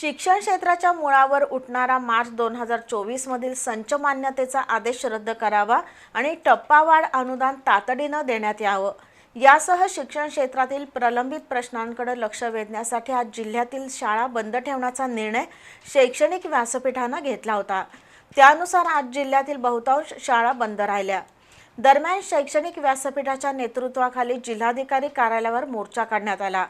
शिक्षण क्षेत्राच्या मुळावर उठणारा मार्च दोन हजार चोवीसमधील संच मान्यतेचा आदेश रद्द करावा आणि टप्पावाढ अनुदान तातडीनं देण्यात यावं. यासह शिक्षण क्षेत्रातील प्रलंबित प्रश्नांकडे लक्ष वेधण्यासाठी आज जिल्ह्यातील शाळा बंद ठेवण्याचा निर्णय शैक्षणिक व्यासपीठानं घेतला होता. त्यानुसार आज जिल्ह्यातील बहुतांश शाळा बंद राहिल्या. दरम्यान शैक्षणिक व्यासपीठाच्या नेतृत्वाखाली जिल्हाधिकारी कार्यालयावर मोर्चा काढण्यात आला.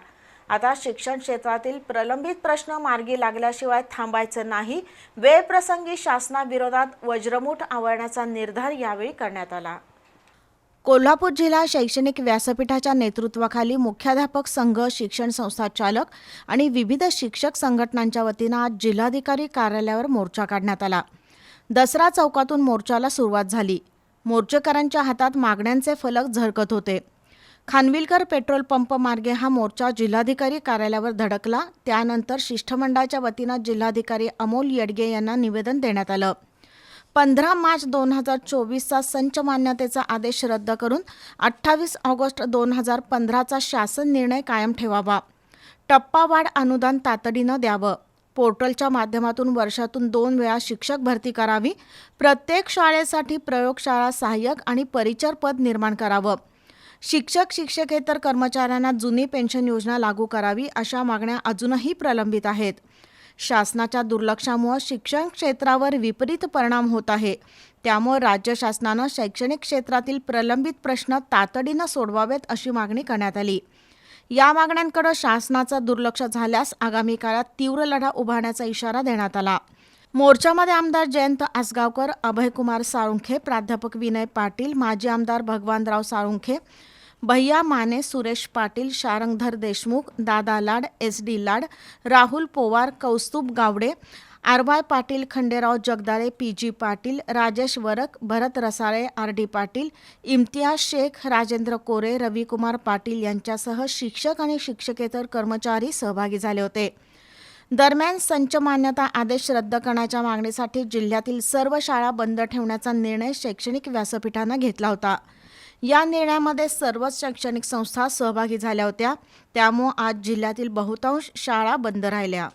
आता शिक्षण क्षेत्रातील प्रलंबित प्रश्न मार्गी लागल्याशिवाय थांबायचं नाही. वेळप्रसंगी शासनाविरोधात वज्रमुठ आवळण्याचा निर्धार यावेळी करण्यात आला. कोल्हापूर जिल्हा शैक्षणिक व्यासपीठाच्या नेतृत्वाखाली मुख्याध्यापक संघ शिक्षण संस्था चालक आणि विविध शिक्षक संघटनांच्या वतीनं आज जिल्हाधिकारी कार्यालयावर मोर्चा काढण्यात आला. दसरा चौकातून मोर्चाला सुरुवात झाली. मोर्चेकरांच्या हातात मागण्यांचे फलक झळकत होते. खानविलकर पेट्रोल पंप मार्गे हा मोर्चा जिल्हाधिकारी कार्यालयावर धडकला. त्यानंतर शिष्टमंडळाच्या वतीनं जिल्हाधिकारी अमोल येडगे यांना निवेदन देण्यात आलं. पंधरा मार्च दोन हजार चोवीसचा संच मान्यतेचा आदेश रद्द करून अठ्ठावीस ऑगस्ट दोन हजार पंधराचा शासन निर्णय कायम ठेवावा. टप्पावाढ अनुदान तातडीनं द्यावं. पोर्टलच्या माध्यमातून वर्षातून दोन वेळा शिक्षक भरती करावी. प्रत्येक शाळेसाठी प्रयोगशाळा सहाय्यक आणि परिचर पद निर्माण करावं. शिक्षक शिक्षकेतर कर्मचाऱ्यांना जुनी पेन्शन योजना लागू करावी अशा मागण्या अजूनही प्रलंबित आहेत. शासनाच्या दुर्लक्षामुळे शिक्षण क्षेत्रावर विपरीत परिणाम होत आहे. त्यामुळे राज्य शासनानं शैक्षणिक क्षेत्रातील प्रलंबित प्रश्न तातडीनं सोडवावेत अशी मागणी करण्यात आली. या मागण्यांकडे शासनाचं दुर्लक्ष झाल्यास आगामी काळात तीव्र लढा उभारण्याचा इशारा देण्यात आला. मोर्चामध्ये आमदार जयंत आसगावकर अभयकुमार साळुंखे प्राध्यापक विनय पाटील माजी आमदार भगवानराव साळुंखे भैया Mane Suresh Patil Sharangdhar Deshmukh Dada Lad S D Lad Rahul Powar Kaustubh Gawade R Y Patil Khanderao Jagdale P G Patil Rajesh Varak Bharat Rasale R D Patil Imtiaz Shaikh Rajendra Kore Ravikumar Patil यांच्यासह शिक्षक आणि शिक्षकेतर कर्मचारी सहभागी झाले होते. दरम्यान संच मान्यता आदेश रद्द करण्याच्या मागणीसाठी जिल्ह्यातील सर्व शाळा बंद ठेवण्याचा निर्णय शैक्षणिक व्यासपीठानं घेतला होता. या निर्णयामध्ये सर्वच शैक्षणिक संस्था सहभागी झाल्या होत्या. त्यामुळे आज जिल्ह्यातील बहुतांश शाळा बंद राहिल्या.